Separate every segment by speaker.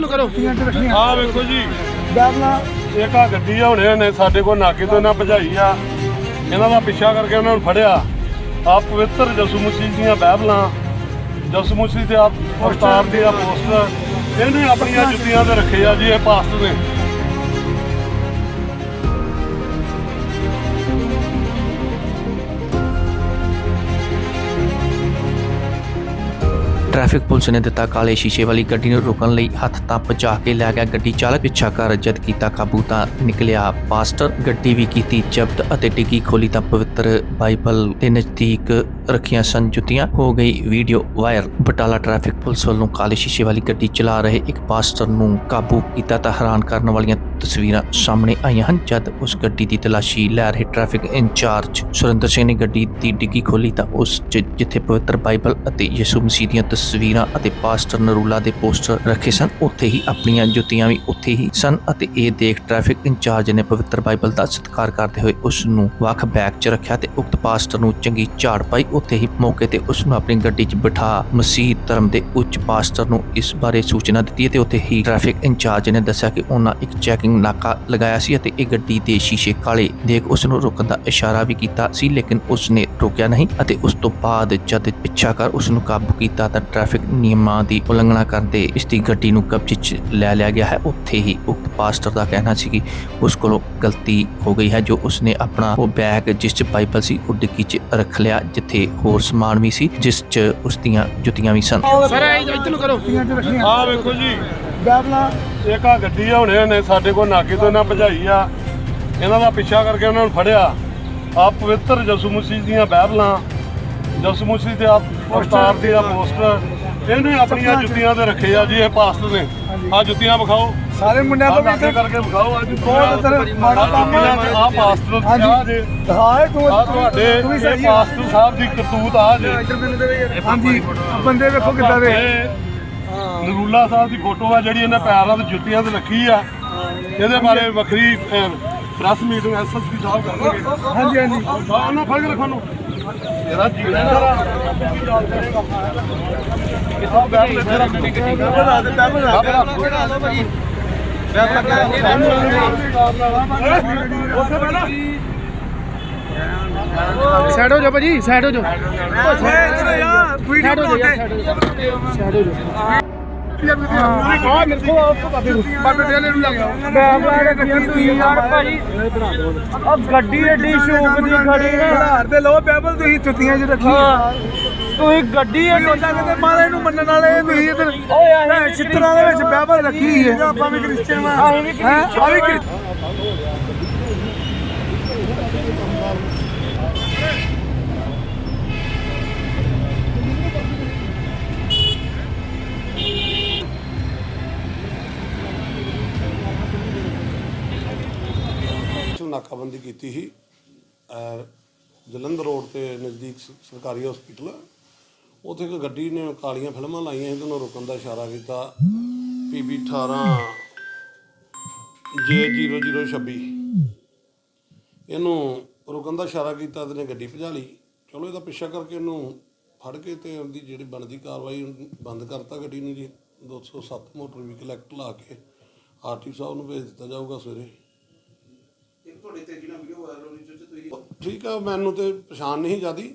Speaker 1: ਨੂੰ ਕਰੋ?
Speaker 2: ਆਹ ਵੇਖੋ ਜੀ।
Speaker 3: ਬਾਬਲਾ
Speaker 2: ਇੱਕ ਆ ਗੱਡੀ ਆ ਹੁਣੇ ਨੇ ਸਾਡੇ ਕੋਲ ਨਾਕੇ ਤੋਂ ਇਹਨਾਂ ਭਜਾਈ ਆ। ਇਹਨਾਂ ਦਾ ਪਿੱਛਾ ਕਰਕੇ ਉਹਨਾਂ ਨੂੰ ਫੜਿਆ। ਆ ਪਵਿੱਤਰ ਯਿਸੂ ਮਸੀਹ ਦੀਆਂ ਬਾਈਬਲਾਂ ਯਿਸੂ ਮਸੀਹ ਦੇ ਆ ਅਵਤਾਰ ਦੇ ਆ ਪੋਸਟਰ। ਇਹਨੇ ਆਪਣੀਆਂ ਜੁੱਤੀਆਂ ਤੇ ਰੱਖੇ ਆ ਜੀ ਇਹ ਪਾਸਟਰ ਨੇ
Speaker 4: ਟ੍ਰੈਫਿਕ ਪੁਲਿਸ ਨੇ ਦਿੱਤਾ ਕਾਲੇ ਸ਼ੀਸ਼ੇ ਵਾਲੀ ਗੱਡੀ ਨੂੰ ਰੋਕਣ ਲਈ ਹੱਥ ਤਾਂ ਪਹੁੰਚਾ ਕੇ ਲੈ ਗਿਆ। ਗੱਡੀ ਚਾਲਕ ਪਿੱਛਾ ਕਰ ਜਦ ਕੀਤਾ ਕਾਬੂ ਤਾਂ ਨਿਕਲਿਆ ਪਾਸਟਰ। ਗੱਡੀ ਵੀ ਕੀਤੀ ਜ਼ਬਤ ਅਤੇ ਡਿੱਗੀ ਖੋਲੀ ਤਾਂ ਪਵਿੱਤਰ ਬਾਈਬਲ ਦੇ ਨਜ਼ਦੀਕ ਰੱਖੀਆਂ ਸਨ। ਜੁੱਤੀਆਂ ਹੋ ਗਈ। Video viral. Batala traffic police ਵੱਲੋਂ ਕਾਲੇ ਸ਼ੀਸ਼ੇ ਵਾਲੀ ਗੱਡੀ ਚਲਾ ਰਹੇ ਇੱਕ ਪਾਸਟਰ ਨੂੰ ਕਾਬੂ ਕੀਤਾ ਤਾਂ ਹੈਰਾਨ ਕਰਨ ਵਾਲੀਆਂ ਤਸਵੀਰਾਂ ਸਾਹਮਣੇ ਆਈਆਂ ਹਨ। ਜਦ ਉਸ ਗੱਡੀ ਦੀ ਤਲਾਸ਼ੀ ਲੈ ਰਹੇ ਟ੍ਰੈਫਿਕ ਇੰਚਾਰਜ ਸੁਰਿੰਦਰ ਸਿੰਘ ਨੇ ਗੱਡੀ ਦੀ ਡਿੱਗੀ ਖੋਲੀ ਤਾਂ ਉਸ ਜਿੱਥੇ ਪਵਿੱਤਰ ਬਾਈਬਲ ਅਤੇ ਯਿਸੂ ਮਸੀਹ ਦੀਆਂ ਤਸਵੀਰਾਂ ਅਤੇ ਪਾਸਟਰ ਨਰੂਲਾ ਦੇ ਪੋਸਟਰ ਰੱਖੇ ਸਨ, ਉੱਥੇ ਹੀ ਆਪਣੀਆਂ ਜੁੱਤੀਆਂ ਵੀ ਉੱਥੇ ਹੀ ਸਨ ਅਤੇ ਇਹ ਦੇਖ ਟ੍ਰੈਫਿਕ ਇੰਚਾਰਜ ਨੇ ਪਵਿੱਤਰ ਬਾਈਬਲ ਦਾ ਸਤਿਕਾਰ ਕਰਦੇ ਹੋਏ ਉਸ ਨੂੰ ਵੱਖ ਬੈਗ 'ਚ ਰੱਖਿਆ ਤੇ ਉਕਤ ਪਾਸਟਰ ਨੂੰ ਚੰਗੀ ਝਾੜ ਪਾਈ। ਉੱਥੇ ਹੀ ਮੌਕੇ ਤੇ ਉਸ ਨੂੰ ਆਪਣੀ ਗੱਡੀ 'ਚ ਬਿਠਾ ਮਸੀਹ ਧਰਮ ਦੇ ਉੱਚ ਪਾਸਟਰ ਨੂੰ ਇਸ ਬਾਰੇ ਸੂਚਨਾ ਦਿੱਤੀ ਅਤੇ ਉੱਥੇ ਹੀ ਟ੍ਰੈਫਿਕ ਇੰਚਾਰਜ ਨੇ ਦੱਸਿਆ ਕਿ ਉਹਨਾਂ ਇੱਕ ਚੈਕਿੰਗ ਨਾਕਾ ਲਗਾਇਆ ਸੀ ਅਤੇ ਇਹ ਗੱਡੀ ਦੇ ਸ਼ੀਸ਼ੇ ਕਾਲੇ। ਦੇਖ ਉਸ ਨੂੰ ਰੁਕਣ ਦਾ ਇਸ਼ਾਰਾ ਵੀ ਕੀਤਾ ਸੀ, ਲੇਕਿਨ ਉਸ ਨੇ ਰੋਕਿਆ ਨਹੀਂ ਅਤੇ ਉਸ ਤੋਂ ਬਾਅਦ ਜਦ ਪਿੱਛਾ ਕਰ ਉਸ ਨੂੰ ਕਾਬੂ ਕੀਤਾ ਤਾਂ ਟ੍ਰੈਫਿਕ ਨਿਯਮਾਂ ਦੀ ਉਲੰਘਣਾ ਕਰਦੇ ਇਸ ਦੀ ਗੱਡੀ ਨੂੰ ਕਬਜ਼ੇ 'ਚ ਲੈ ਲਿਆ ਗਿਆ ਹੈ। ਉੱਥੇ ਹੀ ਉਕਤ ਪਾਸਟਰ ਦਾ ਕਹਿਣਾ ਸੀ ਕਿ ਉਸ ਕੋਲੋਂ ਗਲਤੀ ਹੋ ਗਈ ਹੈ ਜੋ ਉਸ ਨੇ ਆਪਣਾ ਉਹ ਬੈਗ ਜਿਸ 'ਚ ਬਾਈਬਲ ਸੀ, ਉਹ ਡਿੱਗੀ 'ਚ ਰੱਖ ਲਿਆ, ਜਿੱਥੇ ਹੋਰ ਸਮਾਨ ਵੀ ਸੀ ਜਿਸ 'ਚ ਉਸ ਦੀਆਂ ਜੁੱਤੀਆਂ ਵੀ ਸਨ।
Speaker 1: ਸਰ ਇੱਧਰ ਨੂੰ ਕਰੋ।
Speaker 2: ਆਹ ਵੇਖੋ ਜੀ।
Speaker 3: ਬਾਬਲਾ।
Speaker 2: ਇੱਕ ਆ ਗੱਡੀ ਆ ਹੁਣੇ ਨੇ ਸਾਡੇ ਕੋਲ ਨਾਕੇ ਤੋਂ ਇਹਨਾਂ ਭਜਾਈ ਆ। ਇਹਨਾਂ ਦਾ ਪਿੱਛਾ ਕਰਕੇ ਉਹਨਾਂ ਨੂੰ ਫੜਿਆ। ਆ ਪਵਿੱਤਰ ਯਿਸੂ ਮਸੀਹ ਦੀਆਂ ਬਾਈਬਲਾਂ ਯਿਸੂ ਮਸੀਹ ਦੇ ਆ ਅਵਤਾਰ ਦੇ ਆ ਪੋਸਟਰ ਇਹਨੇ ਆਪਣੀਆਂ ਜੁੱਤੀਆਂ ਤੇ ਰੱਖੇ ਆ ਜੀ ਇਹ ਪਾਸਟਰ ਨੇ ਆ ਜੁੱਤੀਆਂ ਵਿਖਾਓ।
Speaker 3: ਸਾਰੇ ਮੁੰਡਿਆਂ
Speaker 2: ਆ
Speaker 3: ਕੋਲ ਵੀ
Speaker 2: ਕਰਕੇ ਵਿਖਾਓ ਅੱਜ
Speaker 3: ਬਹੁਤ ਇੱਧਰ ਮਾੜਾ ਕੰਮ ਹੈ।
Speaker 2: ਆ ਪਾਸਟਰ ਆ ਜੇ
Speaker 3: ਹਾਂ ਇਹ ਤੂੰ
Speaker 2: ਆ ਤੁਹਾਡੇ
Speaker 3: ਤੂੰ
Speaker 2: ਇਹ ਪਾਸਟਰ ਸਾਹਿਬ ਦੀ ਕਰਤੂਤ ਆ ਜੇ
Speaker 3: ਹਾਂਜੀ ਬੰਦੇ ਵੇਖੋ ਕਿੱਦਾਂ ਦੇ
Speaker 2: ਨਰੂਲਾ ਸਾਹਿਬ ਦੀ ਫੋਟੋ ਆ ਜਿਹੜੀ ਇਹਨੇ ਪੈਰਾਂ ਤੇ ਜੁੱਤੀਆਂ ਤੇ ਰੱਖੀ ਆ ਇਹਦੇ ਬਾਰੇ ਵੱਖਰੀ ਪ੍ਰੈਸ ਮੀਟਿੰਗ ਐਸਐਸਪੀ ਸਾਹਿਬ ਕਰਨਗੇ
Speaker 3: ਹਾਂਜੀ ਹਾਂਜੀ
Speaker 2: ਆ ਉਹਨਾਂ ਫੜ ਕੇ ਰੱਖੋ ਨੂੰ ਤੇਰਾ ਜੀਣਾ ਜਰਾ ਕਿਥੋਂ ਬੈਠ ਲੈ ਤੇਰਾ
Speaker 3: ਬਣਾ ਦੇ ਬਣਾ ਦੇ
Speaker 2: ਉੱਥੇ ਬੈਠਾ
Speaker 1: ਸਾਈਡ ਹੋ ਜਾ ਭਾਜੀ ਸਾਈਡ ਹੋ ਜਾ ਸਾਈਡ ਹੋ ਜਾ ਸਾਈਡ ਹੋ ਜਾ
Speaker 3: ਆ ਮੇਰੇ ਕੋਲ ਆਪ ਤੋਂ ਬਾਬੇ ਬਾਬੇ ਦੇ ਨੂੰ ਲੱਗ ਗਿਆ। ਬਾਬਾ ਗੱਡੀ ਯਾਰ ਭਾਜੀ ਆ ਗੱਡੀ ਏਡੀ ਸ਼ੌਕ ਦੀ ਖੜੀ ਹੈ। ਆਧਾਰ ਲੋ ਤੁਸੀਂ ਜੁੱਤੀਆਂ 'ਚ ਰੱਖੀ। ਤੁਸੀਂ ਗੱਡੀ ਏਡੀ ਕਿਤੇ ਮਾਰੇ ਨੂੰ ਮੰਨਣ ਵਾਲੇ ਤੁਸੀਂ ਇਧਰ ਓਏ ਚਿੱਤਰਾਂ ਦੇ ਵਿੱਚ ਬਾਈਬਲ ਰੱਖੀ ਹੈ। ਆਪਾਂ ਵੀ ਕ੍ਰਿਸਚੀਅਨ ਆ। ਅਸੀਂ ਵੀ ਕ੍ਰਿਸਚੀਅਨ
Speaker 5: ਨਾਕਾਬੰਦੀ ਕੀਤੀ ਸੀ ਜਲੰਧਰ ਰੋਡ ਤੇ ਨਜ਼ਦੀਕ ਸਰਕਾਰੀ ਹਸਪੀਟਲ ਉੱਥੇ ਇੱਕ ਗੱਡੀ ਨੇ ਕਾਲੀਆਂ ਫਿਲਮਾਂ ਲਾਈਆਂ ਸੀ ਤੇ ਉਹਨੂੰ ਰੁਕਣ ਦਾ ਇਸ਼ਾਰਾ ਕੀਤਾ। ਪੀਬੀ 18 J0026 ਇਹਨੂੰ ਰੁਕਣ ਦਾ ਇਸ਼ਾਰਾ ਕੀਤਾ ਤੇ ਨੇ ਗੱਡੀ ਭਜਾ ਲਈ। ਚਲੋ ਇਹਦਾ ਪਿੱਛਾ ਕਰਕੇ ਇਹਨੂੰ ਫੜ ਕੇ ਤੇ ਉਹਦੀ ਜਿਹੜੀ ਬਣਦੀ ਕਾਰਵਾਈ ਬੰਦ ਕਰਤਾ ਗੱਡੀ ਨੂੰ ਜੀ। 207 ਮੋਟਰ ਵਹੀਕਲ ਐਕਟ ਲਾ ਕੇ ਆਰਟੀ ਸਾਹਿਬ ਨੂੰ ਭੇਜ ਦਿੱਤਾ ਜਾਊਗਾ ਸਵੇਰੇ। ਠੀਕ ਆ ਮੈਨੂੰ ਤੇ ਪਛਾਣ ਨਹੀਂ ਜਿਆਦੀ।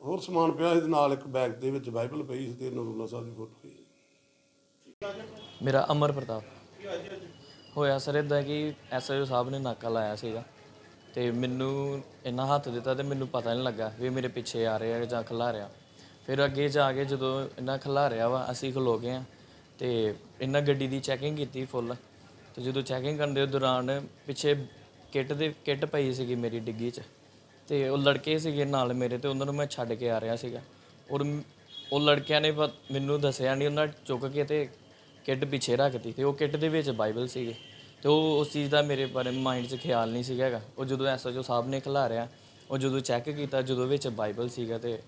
Speaker 5: ਹੋਰ ਸਮਾਨ ਪਿਆ ਸੀ ਨਾਲ ਇੱਕ ਬੈਗ ਦੇ ਵਿੱਚ ਬਾਈਬਲ ਪਈ ਸੀ ਤੇ ਨਰੂਲਾ ਸਾਹਿਬ ਦੀ ਫੋਟੋ ਸੀ
Speaker 6: ਮੇਰਾ ਅਮਰ ਪ੍ਰਤਾਪ। ਹੋਇਆ ਸਰ ਇਦਾਂ ਕਿ ਐਸਆਈਓ ਸਾਹਿਬ ਨੇ ਨਾਕਾ ਲਾਇਆ ਸੀਗਾ ਤੇ ਮੈਨੂੰ ਇੰਨਾ ਹੱਥ ਦਿੱਤਾ ਤੇ ਮੈਨੂੰ ਪਤਾ ਨਹੀਂ ਲੱਗਾ ਵੀ ਇਹ ਮੇਰੇ ਪਿੱਛੇ ਆ ਰਿਹਾ ਜਾਂ ਖਲਾ ਰਿਹਾ। ਫਿਰ ਅੱਗੇ ਜਾ ਕੇ ਜਦੋਂ ਇਹਨਾਂ ਖਲਾ ਰਿਹਾ ਵਾ, ਅਸੀਂ ਖਲੋ ਗਏ ਆ ਤੇ ਇਹਨਾਂ ਗੱਡੀ ਦੀ ਚੈਕਿੰਗ ਕੀਤੀ ਫੁੱਲ ਤੇ ਜਦੋਂ ਚੈਕਿੰਗ ਕਰਨ ਦੇ ਦੌਰਾਨ ਪਿੱਛੇ ਕਿੱਟ ਦੇ ਕਿੱਟ ਪਈ ਸੀਗੀ ਮੇਰੀ ਡਿੱਗੀ 'ਚ। ਤੇ ਉਹ ਲੜਕੇ ਸੀਗੇ ਨਾਲ ਮੇਰੇ ਤੇ ਉਹਨਾਂ ਨੂੰ ਮੈਂ ਛੱਡ ਕੇ ਆ ਰਿਹਾ ਸੀਗਾ। ਔਰ ਮ- ਉਹ ਲੜਕਿਆਂ ਨੇ ਪਤ- ਮੈਨੂੰ ਦੱਸਿਆ ਨਹੀਂ ਉਹਨਾਂ ਚੁੱਕ ਕੇ ਤੇ ਕਿੱਟ ਪਿੱਛੇ ਰੱਖਤੀ ਤੇ ਉਹ ਕਿੱਟ ਦੇ ਵਿੱਚ ਬਾਈਬਲ ਸੀਗੇ। ਤੇ ਉਹ ਉਸ ਚੀਜ਼ ਦਾ ਮੇਰੇ ਬਾਰੇ ਮਾਈਂਡ 'ਚ ਖਿਆਲ ਨਹੀਂ ਸੀਗਾ ਹੈਗਾ। ਉਹ ਜਦੋਂ ਐਸਐਚਓ ਸਾਹਿਬ ਨੇ ਖਿਲਾਰਿਆ ਉਹ ਜਦੋਂ ਚੈੱਕ ਕੀਤਾ ਜਦੋਂ ਵਿੱਚ ਬਾਈਬਲ ਸੀਗਾ ਤੇ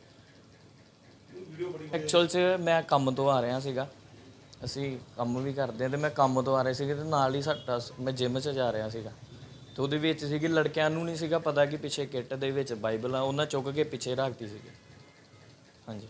Speaker 6: ਐਕਚੁਅਲ 'ਚ ਮੈਂ ਕੰਮ ਤੋਂ ਆ ਰਿਹਾ ਸੀਗਾ। ਅਸੀਂ ਕੰਮ ਵੀ ਕਰਦੇ ਹਾਂ ਤੇ ਮੈਂ ਕੰਮ ਤੋਂ ਆ ਰਿਹਾ ਸੀਗਾ ਤੇ ਨਾਲ ਹੀ ਸਾਡਾ ਮੈਂ ਜਿਮ 'ਚ ਜਾ ਰਿਹਾ ਸੀਗਾ। ਤੇ ਉਹਦੇ ਵਿੱਚ ਸੀਗੀ, ਲੜਕਿਆਂ ਨੂੰ ਨਹੀਂ ਸੀਗਾ ਪਤਾ ਕਿ ਪਿੱਛੇ ਕਿੱਟ ਦੇ ਵਿੱਚ ਬਾਈਬਲ ਆ, ਉਹਨਾਂ ਚੁੱਕ ਕੇ ਪਿੱਛੇ ਰੱਖਤੀ ਸੀਗੀ। ਹਾਂਜੀ।